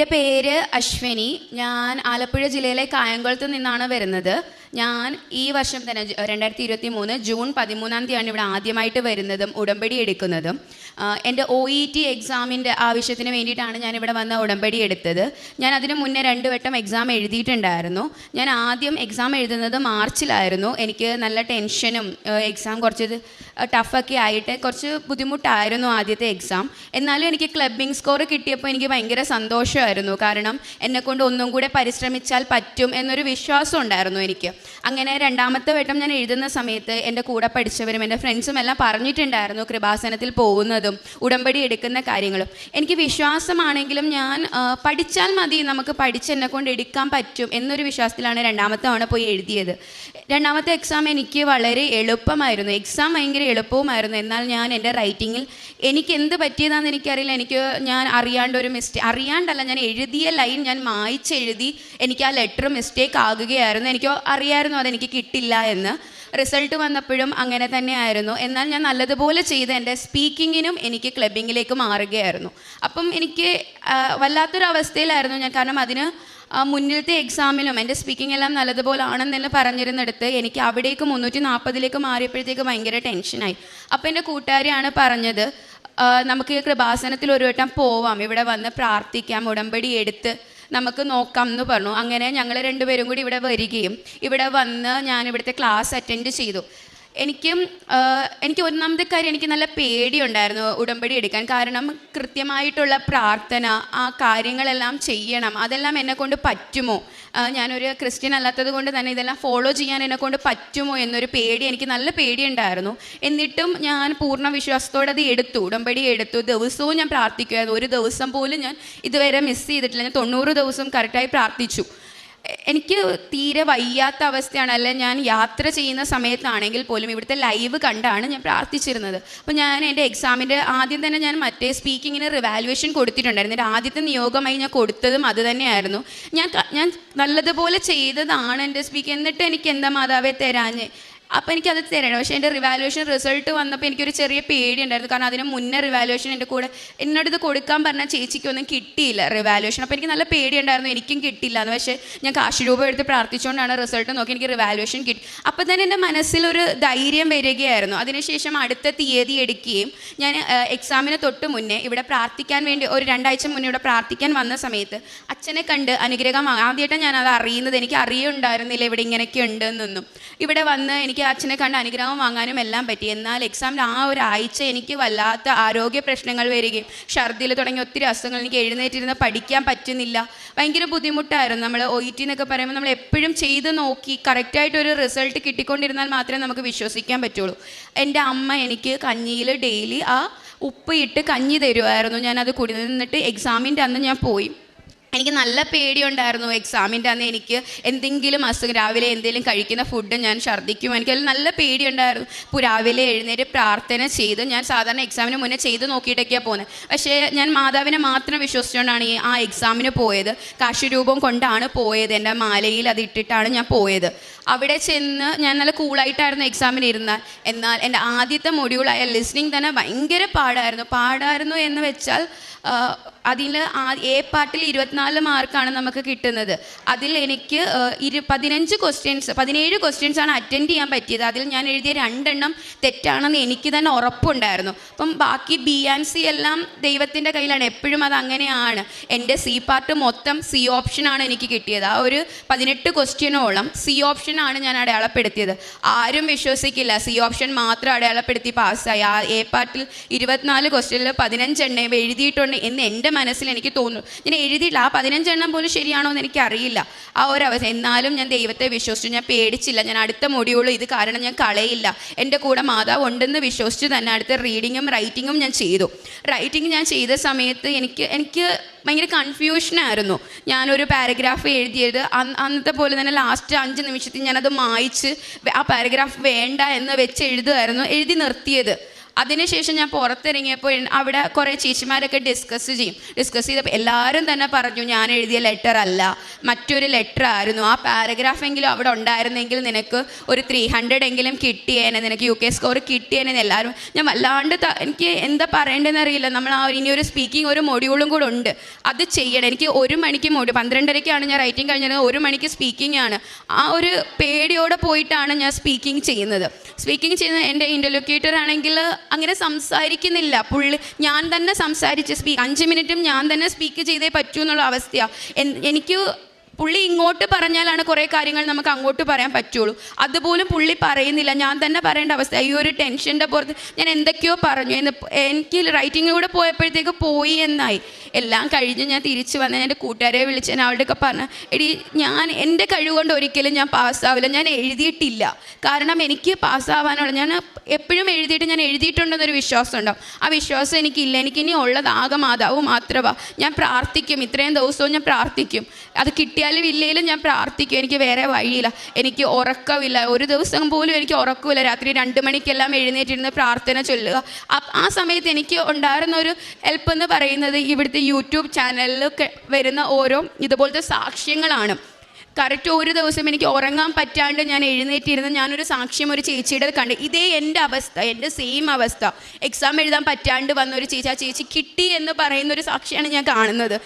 എന്റെ പേര് അശ്വനി. ഞാൻ ആലപ്പുഴ ജില്ലയിലെ കായംകുളത്ത് നിന്നാണ് വരുന്നത്. ഞാൻ ഈ വർഷം തന്നെ രണ്ടായിരത്തി ഇരുപത്തി മൂന്ന് ജൂൺ പതിമൂന്നാം തീയതിയാണ് ഇവിടെ ആദ്യമായിട്ട് വരുന്നതും ഉടമ്പടി എടുക്കുന്നതും. എന്റെ ഒ ഇ ടി എക്സാമിന്റെ ആവശ്യത്തിന് വേണ്ടിയിട്ടാണ് ഞാൻ ഇവിടെ വന്ന ഉടമ്പടി എടുത്തത്. ഞാൻ അതിന് മുന്നേ രണ്ട് വട്ടം എക്സാം എഴുതിയിട്ടുണ്ടായിരുന്നു. ഞാൻ ആദ്യം എക്സാം എഴുതുന്നത് മാർച്ചിലായിരുന്നു. എനിക്ക് നല്ല ടെൻഷനും എക്സാം കുറച്ച് ടഫൊക്കെ ആയിട്ട് കുറച്ച് ബുദ്ധിമുട്ടായിരുന്നു ആദ്യത്തെ എക്സാം എന്നാലും എനിക്ക് ക്ലബിംഗ് സ്കോർ കിട്ടിയപ്പോൾ എനിക്ക് ഭയങ്കര സന്തോഷമായിരുന്നു. കാരണം എന്നെക്കൊണ്ട് ഒന്നും കൂടെ പരിശ്രമിച്ചാൽ പറ്റും എന്നൊരു വിശ്വാസം ഉണ്ടായിരുന്നു എനിക്ക്. അങ്ങനെ രണ്ടാമത്തെ വട്ടം ഞാൻ എഴുതുന്ന സമയത്ത് എന്റെ കൂടെ പഠിച്ചവരും എന്റെ ഫ്രണ്ട്സും എല്ലാം പറഞ്ഞിട്ടുണ്ടായിരുന്നു കൃപാസനത്തിൽ പോകുന്നതും ഉടമ്പടി എടുക്കുന്ന കാര്യങ്ങളും. എനിക്ക് വിശ്വാസമാണെങ്കിലും ഞാൻ പഠിച്ചാൽ മതി നമുക്ക് പഠിച്ച് എന്നെ കൊണ്ട് എടുക്കാൻ പറ്റും എന്നൊരു വിശ്വാസത്തിലാണ് രണ്ടാമത്തെ തവണ പോയി എഴുതിയത്. രണ്ടാമത്തെ എക്സാം എനിക്ക് വളരെ എളുപ്പമായിരുന്നു. എക്സാം ഭയങ്കര എളുപ്പവുമായിരുന്നു. എന്നാൽ ഞാൻ എന്റെ റൈറ്റിങ്ങിൽ എനിക്ക് എന്ത് പറ്റിയതാണെന്ന് എനിക്കറിയില്ല. എനിക്ക് ഞാൻ അറിയാണ്ട് ഒരു മിസ്റ്റേക്ക് അറിയാണ്ടല്ല ഞാൻ എഴുതിയ ലൈൻ ഞാൻ മായ്ച്ചെഴുതി എനിക്ക് ആ ലെറ്റർ മിസ്റ്റേക്ക് ആകുകയായിരുന്നു. എനിക്ക് അറിയായിരുന്നു അതെനിക്ക് കിട്ടില്ല എന്ന്. റിസൾട്ട് വന്നപ്പോഴും അങ്ങനെ തന്നെയായിരുന്നു. എന്നാൽ ഞാൻ നല്ലതുപോലെ ചെയ്ത് എന്റെ സ്പീക്കിങ്ങിനും എനിക്ക് ക്ലബിങ്ങിലേക്ക് മാറുകയായിരുന്നു. അപ്പം എനിക്ക് വല്ലാത്തൊരു അവസ്ഥയിലായിരുന്നു ഞാൻ. കാരണം അതിന് മുന്നിലത്തെ എക്സാമിലും എന്റെ സ്പീക്കിംഗ് എല്ലാം നല്ലതുപോലെ ആണെന്നല്ല പറഞ്ഞിരുന്നിടത്ത് എനിക്ക് അവിടേക്ക് മുന്നൂറ്റി നാൽപ്പതിലേക്ക് മാറിയപ്പോഴത്തേക്ക് ഭയങ്കര ടെൻഷനായി. അപ്പോൾ എന്റെ കൂട്ടുകാരിയാണ് പറഞ്ഞത് നമുക്ക് കൃപാസനത്തിൽ ഒരു വട്ടം പോവാം. ഇവിടെ വന്ന് പ്രാർത്ഥിക്കാം ഉടമ്പടി എടുത്ത് നമുക്ക് നോക്കാം എന്ന് പറഞ്ഞു. അങ്ങനെ ഞങ്ങൾ രണ്ടുപേരും കൂടി ഇവിടെ വരികയും ഇവിടെ വന്ന് ഞാൻ ഇവിടുത്തെ ക്ലാസ് അറ്റൻഡ് ചെയ്തു. എനിക്കും എനിക്ക് ഒന്നാമത്തെ കാര്യം എനിക്ക് നല്ല പേടിയുണ്ടായിരുന്നു ഉടമ്പടി എടുക്കാൻ. കാരണം കൃത്യമായിട്ടുള്ള പ്രാർത്ഥന ആ കാര്യങ്ങളെല്ലാം ചെയ്യണം. അതെല്ലാം എന്നെ കൊണ്ട് പറ്റുമോ? ഞാനൊരു ക്രിസ്ത്യൻ അല്ലാത്തത് കൊണ്ട് തന്നെ ഇതെല്ലാം ഫോളോ ചെയ്യാൻ എന്നെ കൊണ്ട് പറ്റുമോ എന്നൊരു പേടി എനിക്ക് നല്ല പേടിയുണ്ടായിരുന്നു. എന്നിട്ടും ഞാൻ പൂർണ വിശ്വാസത്തോടെ അത് എടുത്തു ഉടമ്പടി എടുത്തു. ദിവസവും ഞാൻ പ്രാർത്ഥിക്കുമായിരുന്നു ഒരു ദിവസം പോലും ഞാൻ ഇതുവരെ മിസ് ചെയ്തിട്ടില്ല. ഞാൻ തൊണ്ണൂറ് ദിവസം കറക്റ്റായി പ്രാർത്ഥിച്ചു. എനിക്ക് തീരെ വയ്യാത്ത അവസ്ഥയാണ്. അല്ലെ ഞാൻ യാത്ര ചെയ്യുന്ന സമയത്താണെങ്കിൽ പോലും ഇവിടുത്തെ ലൈവ് കണ്ടാണ് ഞാൻ പ്രാർത്ഥിച്ചിരുന്നത്. അപ്പോൾ ഞാൻ എന്റെ എക്സാമിന്റെ ആദ്യം തന്നെ ഞാൻ മറ്റേ സ്പീക്കിങ്ങിന് റിവാലുവേഷൻ കൊടുത്തിട്ടുണ്ടായിരുന്നു. എന്റെ ആദ്യത്തെ നിയോഗമായി ഞാൻ കൊടുത്തതും അത് തന്നെയായിരുന്നു. ഞാൻ ഞാൻ നല്ലതുപോലെ ചെയ്തതാണ് എന്റെ സ്പീക്ക് എന്നിട്ട് എനിക്ക് എന്താ മാതാവേ തരാഞ്ഞ്? അപ്പോൾ എനിക്കത് തരണം പക്ഷേ എന്റെ റിവാലുവേഷൻ റിസൾട്ട് വന്നപ്പോൾ എനിക്കൊരു ചെറിയ പേടി ഉണ്ടായിരുന്നു കാരണം അതിന് മുന്നേ റിവാലുവേഷൻ എന്റെ കൂടെ എന്നോട് ഇത് കൊടുക്കാൻ പറഞ്ഞ ചേച്ചിക്കൊന്നും കിട്ടിയില്ല റിവാലുവേഷൻ അപ്പോൾ എനിക്ക് നല്ല പേടിയുണ്ടായിരുന്നു. എനിക്കും കിട്ടില്ല എന്ന് പക്ഷേ ഞാൻ കാശ് രൂപ എടുത്ത് പ്രാർത്ഥിച്ചുകൊണ്ടാണ് റിസൾട്ട് നോക്കി എനിക്ക് റിവാലുവേഷൻ കിട്ടി. അപ്പോൾ തന്നെ എന്റെ മനസ്സിലൊരു ധൈര്യം വരികയായിരുന്നു. അതിനുശേഷം അടുത്ത തീയതി എടുക്കുകയും ഞാൻ എക്സാമിന് തൊട്ട് മുന്നേ ഇവിടെ പ്രാർത്ഥിക്കാൻ വേണ്ടി ഒരു രണ്ടാഴ്ച മുന്നേ ഇവിടെ പ്രാർത്ഥിക്കാൻ വന്ന സമയത്ത് അച്ഛനെ കണ്ട് അനുഗ്രഹം ആദ്യമായിട്ടാണ് ഞാൻ അത് അറിയുന്നത്. എനിക്ക് അറിയുണ്ടായിരുന്നില്ല ഇവിടെ ഇങ്ങനെയൊക്കെ ഉണ്ടെന്നൊന്നും. ഇവിടെ വന്ന് എനിക്ക് അച്ഛനെ കണ്ട് അനുഗ്രഹം വാങ്ങാനും എല്ലാം പറ്റി. എന്നാൽ എക്സാമിൽ ആ ഒരു ഒരാഴ്ച എനിക്ക് വല്ലാത്ത ആരോഗ്യ പ്രശ്നങ്ങൾ വരികയും ഛർദിൽ തുടങ്ങിയ ഒത്തിരി അസുഖങ്ങൾ എനിക്ക് എഴുന്നേറ്റിരുന്ന് പഠിക്കാൻ പറ്റുന്നില്ല. ഭയങ്കര ബുദ്ധിമുട്ടായിരുന്നു. നമ്മൾ ഒ ടി എന്നൊക്കെ പറയുമ്പോൾ നമ്മൾ എപ്പോഴും ചെയ്ത് നോക്കി കറക്റ്റായിട്ട് ഒരു റിസൾട്ട് കിട്ടിക്കൊണ്ടിരുന്നാൽ മാത്രമേ നമുക്ക് വിശ്വസിക്കാൻ പറ്റുള്ളൂ. എന്റെ അമ്മ എനിക്ക് കഞ്ഞിയിൽ ഡെയിലി ആ ഉപ്പ് ഇട്ട് കഞ്ഞി തരുമായിരുന്നു ഞാനത് കുടി നിന്നിട്ട് എക്സാമിന്റെ അന്ന് ഞാൻ പോയി. എനിക്ക് നല്ല പേടിയുണ്ടായിരുന്നു എക്സാമിന്റെ അന്ന് എനിക്ക് എന്തെങ്കിലും അസുഖം രാവിലെ എന്തെങ്കിലും കഴിക്കുന്ന ഫുഡ് ഞാൻ ഛർദ്ദിക്കും എനിക്കതിൽ നല്ല പേടിയുണ്ടായിരുന്നു. ഇപ്പോൾ രാവിലെ എഴുന്നേറ്റ് പ്രാർത്ഥന ചെയ്ത് ഞാൻ സാധാരണ എക്സാമിന് മുന്നേ ചെയ്ത് നോക്കിയിട്ടൊക്കെയാണ് പോകുന്നത് പക്ഷേ ഞാൻ മാതാവിനെ മാത്രം വിശ്വസിച്ചുകൊണ്ടാണ് ഈ ആ എക്സാമിന് പോയത്. കാശുരൂപം കൊണ്ടാണ് പോയത്. എന്റെ മാലയിൽ അത് ഇട്ടിട്ടാണ് ഞാൻ പോയത്. അവിടെ ചെന്ന് ഞാൻ നല്ല കൂളായിട്ടായിരുന്നു എക്സാമിന് ഇരുന്നത്. എന്നാൽ എന്റെ ആദ്യത്തെ മൊഡ്യൂളായ ലിസ്ണിംഗ് തന്നെ ഭയങ്കര പാടായിരുന്നു. പാടായിരുന്നു എന്ന് വെച്ചാൽ അതിൽ എ പാർട്ടിൽ ഇരുപത്തിനാല് മാർക്കാണ് നമുക്ക് കിട്ടുന്നത്. അതിൽ എനിക്ക് ഇരു പതിനഞ്ച് ക്വസ്റ്റ്യൻസ് പതിനേഴ് ക്വസ്റ്റ്യൻസാണ് അറ്റൻഡ് ചെയ്യാൻ പറ്റിയത്. അതിൽ ഞാൻ എഴുതിയ രണ്ടെണ്ണം തെറ്റാണെന്ന് എനിക്ക് തന്നെ ഉറപ്പുണ്ടായിരുന്നു. അപ്പം ബാക്കി ബി ആൻഡ് സി എല്ലാം ദൈവത്തിന്റെ കയ്യിലാണ്. എപ്പോഴും അത് അങ്ങനെയാണ്. എന്റെ സി പാർട്ട് മൊത്തം സി ഓപ്ഷനാണ് എനിക്ക് കിട്ടിയത്. ആ ഒരു പതിനെട്ട് ക്വസ്റ്റ്യനോളം സി ഓപ്ഷനാണ് ഞാൻ അടയാളപ്പെടുത്തിയത്. ആരും വിശ്വസിക്കില്ല. സി ഓപ്ഷൻ മാത്രം അടയാളപ്പെടുത്തി പാസ്സായി. ആ എ പാർട്ടിൽ ഇരുപത്തിനാല് ക്വസ്റ്റ്യനിൽ പതിനഞ്ചെണ്ണം എഴുതിയിട്ടുണ്ട് എന്ന് എന്റെ മനസ്സിൽ എനിക്ക് തോന്നുന്നു. ഞാൻ എഴുതിയില്ല ആ പതിനഞ്ചെണ്ണം പോലും ശരിയാണോ എന്ന് എനിക്കറിയില്ല. ആ ഒരു അവസ്ഥ. എന്നാലും ഞാൻ ദൈവത്തെ വിശ്വസിച്ചു. ഞാൻ പേടിച്ചില്ല. ഞാൻ അടുത്ത മൊഡ്യൂൾ ഇത് കാരണം ഞാൻ കളയില്ല. എന്റെ കൂടെ മാതാവ് ഉണ്ടെന്ന് വിശ്വസിച്ച് തന്നെ അടുത്ത റീഡിങ്ങും റൈറ്റിങ്ങും ഞാൻ ചെയ്തു. റൈറ്റിംഗ് ഞാൻ ചെയ്ത സമയത്ത് എനിക്ക് എനിക്ക് ഭയങ്കര കൺഫ്യൂഷനായിരുന്നു ഞാനൊരു പാരഗ്രാഫ് എഴുതിയത്. അന്നത്തെ പോലെ തന്നെ ലാസ്റ്റ് അഞ്ച് നിമിഷത്തിൽ ഞാനത് മായ്ച്ച് ആ പാരഗ്രാഫ് വേണ്ട എന്ന് വെച്ച് എഴുതുമായിരുന്നു എഴുതി നിർത്തിയത്. അതിനുശേഷം ഞാൻ പുറത്തിറങ്ങിയപ്പോൾ അവിടെ കുറേ ചേച്ചിമാരൊക്കെ ഡിസ്കസ് ചെയ്യും. ഡിസ്കസ് ചെയ്തപ്പോൾ എല്ലാവരും തന്നെ പറഞ്ഞു ഞാൻ എഴുതിയ ലെറ്റർ അല്ല. മറ്റൊരു ലെറ്റർ ആയിരുന്നു. ആ പാരഗ്രാഫെങ്കിലും അവിടെ ഉണ്ടായിരുന്നെങ്കിൽ നിനക്ക് ഒരു ത്രീ ഹൺഡ്രഡ് എങ്കിലും കിട്ടിയേനെ. നിനക്ക് യു കെ സ്കോർ കിട്ടിയേനെ എല്ലാവരും ഞാൻ വല്ലാണ്ട് എനിക്ക് എന്താ പറയേണ്ടതെന്ന് അറിയില്ല. നമ്മൾ ആ ഇനി ഒരു സ്പീക്കിംഗ് ഒരു മൊഡ്യൂളും കൂടെ ഉണ്ട്. അത് ചെയ്യണം. എനിക്ക് ഒരു മണിക്ക് മൊഡ്യൂൾ പന്ത്രണ്ടരയ്ക്കാണ് ഞാൻ റൈറ്റിംഗ് കഴിഞ്ഞത് ഒരു മണിക്ക് സ്പീക്കിംഗ് ആണ്. ആ ഒരു പേടിയോടെ പോയിട്ടാണ് ഞാൻ സ്പീക്കിംഗ് ചെയ്യുന്നത്. സ്പീക്കിംഗ് ചെയ്യുന്ന എന്റെ ഇന്റർലൊക്കേറ്റർ ആണെങ്കിൽ അങ്ങനെ സംസാരിക്കുന്നില്ല. പുള്ളി ഞാൻ തന്നെ സംസാരിച്ച് സ്പീക്ക് അഞ്ച് മിനിറ്റും ഞാൻ തന്നെ സ്പീക്ക് ചെയ്തേ പറ്റൂ എന്നുള്ള അവസ്ഥയാണ് എനിക്ക് പുള്ളി ഇങ്ങോട്ട് പറഞ്ഞാലാണ് കുറേ കാര്യങ്ങൾ നമുക്ക് അങ്ങോട്ട് പറയാൻ പറ്റുള്ളൂ. അതുപോലും പുള്ളി പറയുന്നില്ല. ഞാൻ തന്നെ പറയേണ്ട അവസ്ഥ. ഈ ഒരു ടെൻഷന്റെ പുറത്ത് ഞാൻ എന്തൊക്കെയോ പറഞ്ഞു. എനിക്ക് റൈറ്റിങ്ങിലൂടെ പോയപ്പോഴത്തേക്ക് പോയി എന്നായി. എല്ലാം കഴിഞ്ഞ് ഞാൻ തിരിച്ച് വന്ന് എന്റെ കൂട്ടുകാരെ വിളിച്ച് ഞാൻ അവളുടെയൊക്കെ പറഞ്ഞു എടി ഞാൻ എന്റെ കഴിവ് കൊണ്ട് ഒരിക്കലും ഞാൻ പാസ്സാവില്ല ഞാൻ എഴുതിയിട്ടില്ല. കാരണം എനിക്ക് പാസ്സാവാനുള്ള ഞാൻ എപ്പോഴും എഴുതിയിട്ട് ഞാൻ എഴുതിയിട്ടുണ്ടെന്നൊരു വിശ്വാസം ഉണ്ടാവും. ആ വിശ്വാസം എനിക്കില്ല. എനിക്കിനി ഉള്ളത് ആകെ മാതാവ് മാത്രമാണ് ഞാൻ പ്രാർത്ഥിക്കും. ഇത്രയും ദിവസവും ഞാൻ പ്രാർത്ഥിക്കും. അത് കിട്ടിയാലും ഇല്ലെങ്കിലും ഞാൻ പ്രാർത്ഥിക്കും. എനിക്ക് വേറെ വഴിയില്ല. എനിക്ക് ഉറക്കമില്ല. ഒരു ദിവസം പോലും എനിക്ക് ഉറക്കമില്ല. രാത്രി രണ്ട് മണിക്കെല്ലാം എഴുന്നേറ്റിരുന്ന് പ്രാർത്ഥന ചൊല്ലുക. ആ സമയത്ത് എനിക്ക് ഉണ്ടായിരുന്ന ഒരു ഹെൽപ്പ് എന്ന് പറയുന്നത് ഇവിടുത്തെ യൂട്യൂബ് ചാനലിൽ വരുന്ന ഓരോ ഇതുപോലത്തെ സാക്ഷ്യങ്ങളാണ്. കറക്റ്റ് ഒരു ദിവസം എനിക്ക് ഉറങ്ങാൻ പറ്റാണ്ട് ഞാൻ എഴുന്നേറ്റിരുന്ന് ഞാനൊരു സാക്ഷ്യം ഒരു ചേച്ചിയുടെ കണ്ട്. ഇതേ എന്റെ അവസ്ഥ എന്റെ സെയിം അവസ്ഥ. എക്സാം എഴുതാൻ പറ്റാണ്ട് വന്ന ഒരു ചേച്ചി ആ ചേച്ചി കിട്ടി എന്ന് പറയുന്ന ഒരു സാക്ഷിയാണ് ഞാൻ കാണുന്നത്.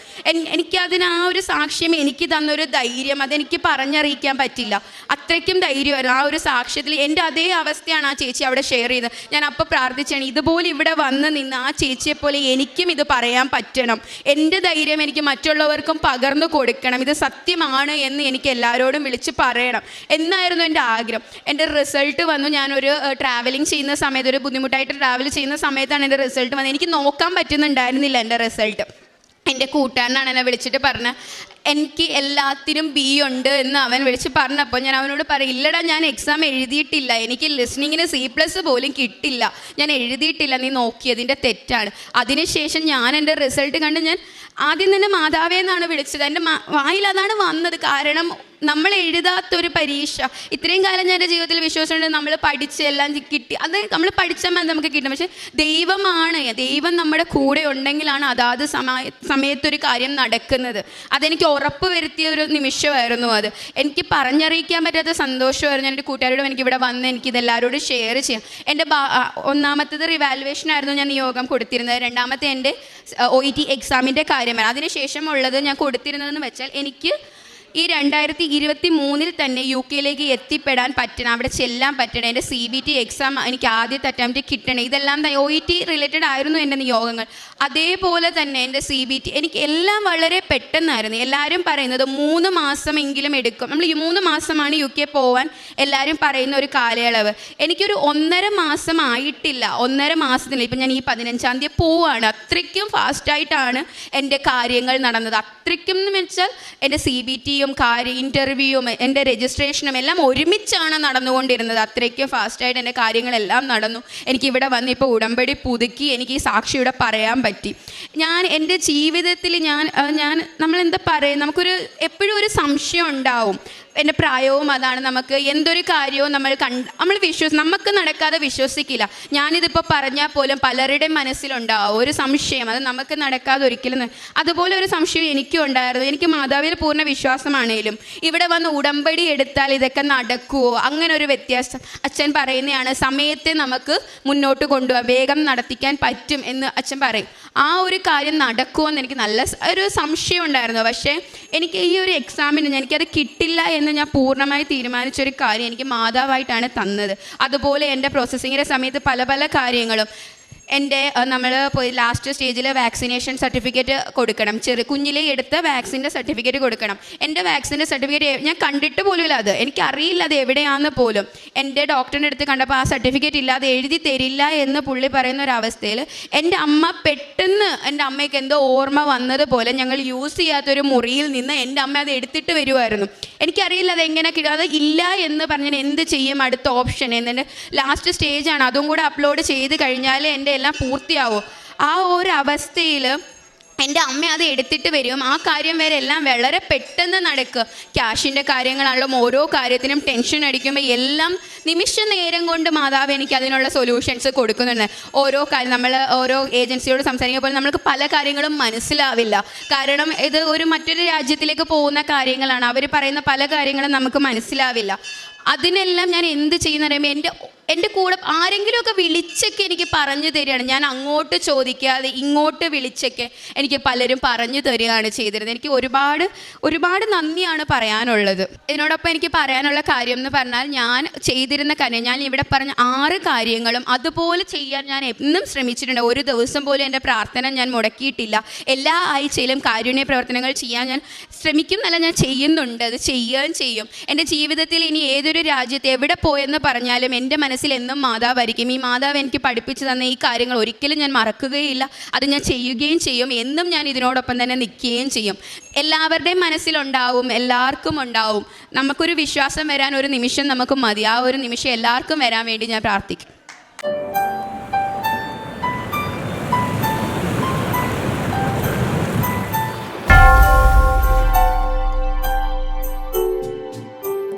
എനിക്കതിന് ആ ഒരു സാക്ഷ്യം എനിക്ക് തന്നൊരു ധൈര്യം അതെനിക്ക് പറഞ്ഞറിയിക്കാൻ പറ്റില്ല. അത്രയ്ക്കും ധൈര്യമായിരുന്നു. ആ ഒരു സാക്ഷ്യത്തിൽ എന്റെ അതേ അവസ്ഥയാണ് ആ ചേച്ചി അവിടെ ഷെയർ ചെയ്തത്. ഞാൻ അപ്പോൾ പ്രാർത്ഥിച്ചാണ് ഇതുപോലെ ഇവിടെ വന്ന് നിന്ന് ആ ചേച്ചിയെ പോലെ എനിക്കും ഇത് പറയാൻ പറ്റണം. എന്റെ ധൈര്യം എനിക്ക് മറ്റുള്ളവർക്കും പകർന്നു കൊടുക്കണം. ഇത് സത്യമാണ് എന്ന് എനിക്ക് എല്ലാവരോടും വിളിച്ച് പറയണം. എന്നായിരുന്നു എന്റെ ആഗ്രഹം. എന്റെ റിസൾട്ട് വന്നു. ഞാനൊരു ട്രാവലിംഗ് ചെയ്യുന്ന സമയത്ത് ഒരു ബുദ്ധിമുട്ടായിട്ട് ട്രാവൽ ചെയ്യുന്ന സമയത്താണ് എന്റെ റിസൾട്ട് വന്നത്. എനിക്ക് നോക്കാൻ പറ്റുന്നുണ്ടായിരുന്നില്ല എന്റെ റിസൾട്ട് എന്റെ കൂട്ടുകാരനാണ് എന്നെ വിളിച്ചിട്ട് പറഞ്ഞ എനിക്ക് എല്ലാത്തിനും ബി ഉണ്ട് എന്ന് അവൻ വിളിച്ച് പറഞ്ഞപ്പോൾ ഞാൻ അവനോട് പറയും ഇല്ലടാ ഞാൻ എക്സാം എഴുതിയിട്ടില്ല. എനിക്ക് ലിസ്ണിങ്ങിന് സി പ്ലസ് പോലും കിട്ടില്ല. ഞാൻ എഴുതിയിട്ടില്ല. നീ നോക്കിയതിന്റെ തെറ്റാണ്. അതിനുശേഷം ഞാൻ എന്റെ റിസൾട്ട് കണ്ട് ഞാൻ ആദ്യം തന്നെ മാതാവേ എന്നാണ് വിളിച്ചത്. എന്റെ വായിൽ അതാണ് വന്നത്. കാരണം നമ്മൾ എഴുതാത്തൊരു പരീക്ഷ ഇത്രയും കാലം ഞാൻ എന്റെ ജീവിതത്തിൽ വിശ്വസിച്ചുകൊണ്ട് നമ്മൾ പഠിച്ച് എല്ലാം കിട്ടി. അത് നമ്മൾ പഠിച്ചാൽ മതി നമുക്ക് കിട്ടും. പക്ഷേ ദൈവമാണ് ദൈവം നമ്മുടെ കൂടെ ഉണ്ടെങ്കിലാണ് അതാത് സമയ സമയത്തൊരു കാര്യം നടക്കുന്നത്. അതെനിക്ക് ഉറപ്പ് വരുത്തിയ ഒരു നിമിഷമായിരുന്നു അത്. എനിക്ക് പറഞ്ഞറിയിക്കാൻ പറ്റാത്ത സന്തോഷമായിരുന്നു എന്റെ കൂട്ടുകാരോടും എനിക്ക് ഇവിടെ വന്ന് എനിക്ക് ഇതെല്ലാവരോടും ഷെയർ ചെയ്യാം എന്റെ ഒന്നാമത്തേത് റിവാലുവേഷൻ ആയിരുന്നു ഞാൻ നിയോഗം കൊടുത്തിരുന്നത്. രണ്ടാമത്തെ എന്റെ ഒ ഇ ടി എക്സാമിന്റെ കാര്യമാണ്. അതിനുശേഷം ഉള്ളത് ഞാൻ കൊടുത്തിരുന്നതെന്ന് വെച്ചാൽ എനിക്ക് ഈ രണ്ടായിരത്തി ഇരുപത്തി മൂന്നിൽ തന്നെ യു കെയിലേക്ക് എത്തിപ്പെടാൻ പറ്റണം. അവിടെ ചെല്ലാൻ പറ്റണം. എന്റെ സി ബി ടി എക്സാം എനിക്ക് ആദ്യത്തെ അറ്റംപ്റ്റ് കിട്ടണം. ഇതെല്ലാം ഒ ഇ ടി റിലേറ്റഡ് ആയിരുന്നു എന്റെ നിയോഗങ്ങൾ. അതേപോലെ തന്നെ എന്റെ സി ബി ടി. എനിക്ക് എല്ലാം വളരെ പെട്ടെന്നായിരുന്നു. എല്ലാവരും പറയുന്നത് മൂന്ന് മാസമെങ്കിലും എടുക്കും. നമ്മൾ ഈ മൂന്ന് മാസമാണ് യു കെ പോവാൻ എല്ലാവരും പറയുന്ന ഒരു കാലയളവ്. എനിക്കൊരു ഒന്നര മാസം ആയിട്ടില്ല. ഒന്നര മാസത്തിൽ ഇപ്പം ഞാൻ ഈ പതിനഞ്ചാം തീയതി പോവാണ്. അത്രയ്ക്കും ഫാസ്റ്റായിട്ടാണ് എന്റെ കാര്യങ്ങൾ നടന്നത്. അത്രയ്ക്കും എന്ന് വെച്ചാൽ എന്റെ സി ബി ടിയും കാര്യം ഇന്റർവ്യൂവും എന്റെ രജിസ്ട്രേഷനും എല്ലാം ഒരുമിച്ചാണ് നടന്നുകൊണ്ടിരുന്നത്. അത്രയ്ക്കും ഫാസ്റ്റായിട്ട് എന്റെ കാര്യങ്ങളെല്ലാം നടന്നു. എനിക്ക് ഇവിടെ വന്ന് ഇപ്പോൾ ഉടമ്പടി പുതുക്കി എനിക്ക് ഈ സാക്ഷിയുടെ പറയാൻ പറ്റി. ഞാൻ എന്റെ ജീവിതത്തിൽ ഞാൻ ഞാൻ നമ്മൾ എന്താ പറയുക നമുക്കൊരു എപ്പോഴും ഒരു സംശയം ഉണ്ടാവും. എന്റെ പ്രായവും അതാണ്. നമുക്ക് എന്തൊരു കാര്യവും നമ്മൾ കണ്ട് നമ്മൾ വിശ്വസ് നമുക്ക് നടക്കാതെ വിശ്വസിക്കില്ല. ഞാനിതിപ്പോൾ പറഞ്ഞാൽ പോലും പലരുടെ മനസ്സിലുണ്ടാവും. ഒരു സംശയം അത് നമുക്ക് നടക്കാതെ ഒരിക്കലും അതുപോലെ ഒരു സംശയം എനിക്കും ഉണ്ടായിരുന്നു. എനിക്ക് മാതാവിൽ പൂർണ വിശ്വാസമാണേലും. ഇവിടെ വന്ന് ഉടമ്പടി എടുത്താൽ ഇതൊക്കെ നടക്കുമോ അങ്ങനെ ഒരു വ്യത്യാസം അച്ഛൻ പറയുന്നതാണ് സമയത്തെ നമുക്ക് മുന്നോട്ട് കൊണ്ടുപോകാം വേഗം നടത്തിക്കാൻ പറ്റും എന്ന് അച്ഛൻ പറയും. ആ ഒരു കാര്യം നടക്കുമോ എന്ന് എനിക്ക് നല്ല ഒരു സംശയം ഉണ്ടായിരുന്നു. പക്ഷേ എനിക്ക് ഈ ഒരു എക്സാമിന് എനിക്കത് കിട്ടില്ല എന്ന് ഞാൻ പൂർണമായി തീരുമാനിച്ചൊരു കാര്യം എനിക്ക് മാതാവായിട്ടാണ് തന്നത്. അതുപോലെ എന്റെ പ്രോസസ്സിങ്ങിന്റെ സമയത്ത് പല പല കാര്യങ്ങളും എന്റെ നമ്മൾ പോയി ലാസ്റ്റ് സ്റ്റേജിൽ വാക്സിനേഷൻ സർട്ടിഫിക്കറ്റ് കൊടുക്കണം. ചെറു കുഞ്ഞിലെ എടുത്ത വാക്സിന്റെ സർട്ടിഫിക്കറ്റ് കൊടുക്കണം. എന്റെ വാക്സിന്റെ സർട്ടിഫിക്കറ്റ് ഞാൻ കണ്ടിട്ട് പോലുമില്ല അത്. എനിക്കറിയില്ല അത് എവിടെയാണെന്ന് പോലും. എന്റെ ഡോക്ടറിന്റെ അടുത്ത് കണ്ടപ്പോൾ ആ സർട്ടിഫിക്കറ്റ് ഇല്ലാതെ എഴുതി തരില്ല എന്ന് പുള്ളി പറയുന്ന ഒരവസ്ഥയിൽ എന്റെ അമ്മ പെട്ടെന്ന് എന്റെ അമ്മയ്ക്ക് എന്തോ ഓർമ്മ വന്നതുപോലെ ഞങ്ങൾ യൂസ് ചെയ്യാത്തൊരു മുറിയിൽ നിന്ന് എന്റെ അമ്മ അത് എടുത്തിട്ട് വരുമായിരുന്നു എനിക്കറിയില്ല അത് എങ്ങനെ അത് ഇല്ല എന്ന് പറഞ്ഞാൽ എന്ത് ചെയ്യും? അടുത്ത ഓപ്ഷൻ എന്നിട്ട് ലാസ്റ്റ് സ്റ്റേജാണ് അതും കൂടെ അപ്ലോഡ് ചെയ്ത് കഴിഞ്ഞാൽ എന്റെ എല്ലാം പൂർത്തിയാവും? ആ ഒരു അവസ്ഥയിൽ എന്റെ അമ്മ അത് എടുത്തിട്ട് വരും. ആ കാര്യം വരെ എല്ലാം വളരെ പെട്ടെന്ന് നടക്കുക ക്യാഷിന്റെ കാര്യങ്ങളാണെങ്കിലും ഓരോ കാര്യത്തിനും ടെൻഷൻ അടിക്കുമ്പോൾ എല്ലാം നിമിഷ നേരം കൊണ്ട് മാതാവ് എനിക്ക് അതിനുള്ള സൊല്യൂഷൻസ് കൊടുക്കുന്നുണ്ട്. ഓരോ കാര്യം നമ്മൾ ഓരോ ഏജൻസിയോട് സംസാരിക്കുമ്പോൾ നമ്മൾക്ക് പല കാര്യങ്ങളും മനസ്സിലാവില്ല. കാരണം ഇത് ഒരു മറ്റൊരു രാജ്യത്തിലേക്ക് പോകുന്ന കാര്യങ്ങളാണ്. അവർ പറയുന്ന പല കാര്യങ്ങളും നമുക്ക് മനസ്സിലാവില്ല. അതിനെല്ലാം ഞാൻ എന്ത് ചെയ്യുന്ന പറയുമ്പോൾ എന്റെ എന്റെ കൂടെ ആരെങ്കിലുമൊക്കെ വിളിച്ചൊക്കെ എനിക്ക് പറഞ്ഞു തരികയാണ്. ഞാൻ അങ്ങോട്ട് ചോദിക്കാതെ ഇങ്ങോട്ട് വിളിച്ചൊക്കെ എനിക്ക് പലരും പറഞ്ഞു തരികയാണ് ചെയ്തിരുന്നത്. എനിക്ക് ഒരുപാട് ഒരുപാട് നന്ദിയാണ് പറയാനുള്ളത്. ഇതിനോടൊപ്പം എനിക്ക് പറയാനുള്ള കാര്യം എന്ന് പറഞ്ഞാൽ ഞാൻ ചെയ്തിരുന്ന കാര്യം ഞാൻ ഇവിടെ പറഞ്ഞ ആറ് കാര്യങ്ങളും അതുപോലെ ചെയ്യാൻ ഞാൻ എന്നും ശ്രമിച്ചിട്ടുണ്ട്. ഒരു ദിവസം പോലും എന്റെ പ്രാർത്ഥന ഞാൻ മുടക്കിയിട്ടില്ല. എല്ലാ ആഴ്ചയിലും കാരുണ്യ പ്രവർത്തനങ്ങൾ ചെയ്യാൻ ഞാൻ ശ്രമിക്കുന്നല്ല ഞാൻ ചെയ്യുന്നുണ്ട്. അത് ചെയ്യുകയും ചെയ്യും. എന്റെ ജീവിതത്തിൽ ഇനി ഏതൊരു രാജ്യത്ത് എവിടെ പോയെന്ന് പറഞ്ഞാലും എന്റെ മനസ്സിൽ എന്നും മാതാവായിരിക്കും. ഈ മാതാവ് എനിക്ക് പഠിപ്പിച്ചു തന്ന ഈ കാര്യങ്ങൾ ഒരിക്കലും ഞാൻ മറക്കുകയില്ല. അത് ഞാൻ ചെയ്യുകയും ചെയ്യും. എന്നും ഞാൻ ഇതിനോടൊപ്പം തന്നെ നിൽക്കുകയും ചെയ്യും. എല്ലാവരുടെയും മനസ്സിലുണ്ടാവും എല്ലാവർക്കും ഉണ്ടാവും. നമുക്കൊരു വിശ്വാസം വരാൻ ഒരു നിമിഷം നമുക്ക് മതി. ആ ഒരു നിമിഷം എല്ലാവർക്കും വരാൻ വേണ്ടി ഞാൻ പ്രാർത്ഥിക്കും.